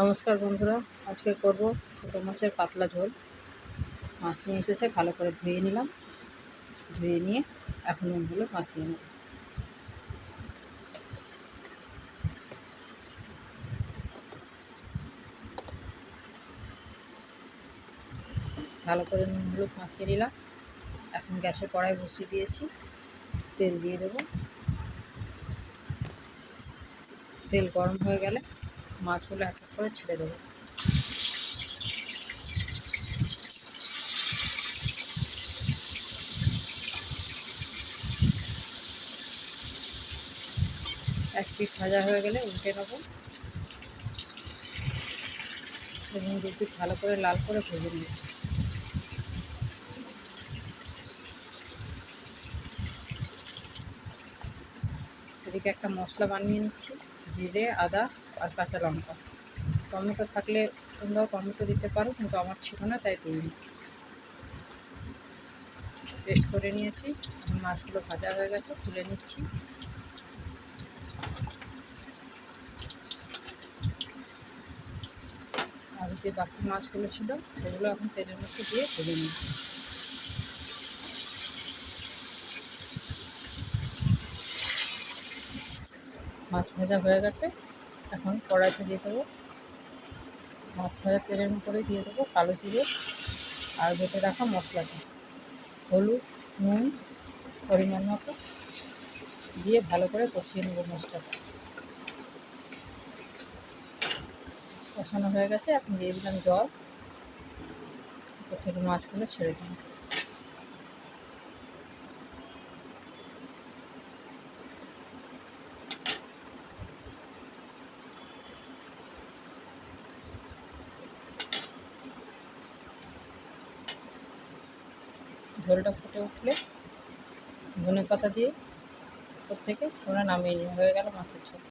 নমস্কার বন্ধুরা আজকে করব ছোটো মাছের পাতলা ঝোল। মাছ নিয়ে এসেছে, ভালো করে ধুয়ে নিলাম। ধুয়ে নিয়ে এখন নুনগুলো মাখিয়ে নেব। ভালো করে নুন হলুদ মাখিয়ে নিলাম। এখন গ্যাসে কড়াই বসিয়ে দিয়েছি। তেল দিয়ে দেবো। তেল গরম হয়ে গেলে মাছগুলো এক এক করে ছেড়ে দেবো। এক পিঠ ভাজা হয়ে গেলে উল্টে নেব। এবং দু পিঠ ভালো করে লাল করে ভেজে নেব। এদিকে একটা মশলা বানিয়ে নিচ্ছি, জিরে, আদা আর কাঁচা লঙ্কা। টমেটো থাকলে তোমরাও টমেটো দিতে পারো, কিন্তু আমার ছিল না, তাই দিইনি। পেস্ট করে নিয়েছি মাছগুলো ভাজা হয়ে গেছে, তুলে নিচ্ছি। আর যে বাকি মাছগুলো ছিল, সেগুলো এখন তেলের মধ্যে দিয়ে তুলে নিচ্ছি। মাছ ভাজা হয়ে গেছে। এখন কড়াইতে দিয়ে দেবো। মাছ ভাজা তেলের উপরে দিয়ে দেবো কালো জিরে আর বেটে রাখা মশলাটা। হলুদ, নুন, পরিমাণ মতো দিয়ে ভালো করে কষিয়ে নেব মশলাটা। কষানো হয়ে গেছে, এখন দিয়ে দিলাম জল। থেকে মাছগুলো ছেড়ে দিলাম। ঝোলটা ফুটে উঠলে ধনে পাতা দিয়ে ওপর থেকে ওরা নামিয়ে নিয়ে হয়ে গেল মাছের ঝোল।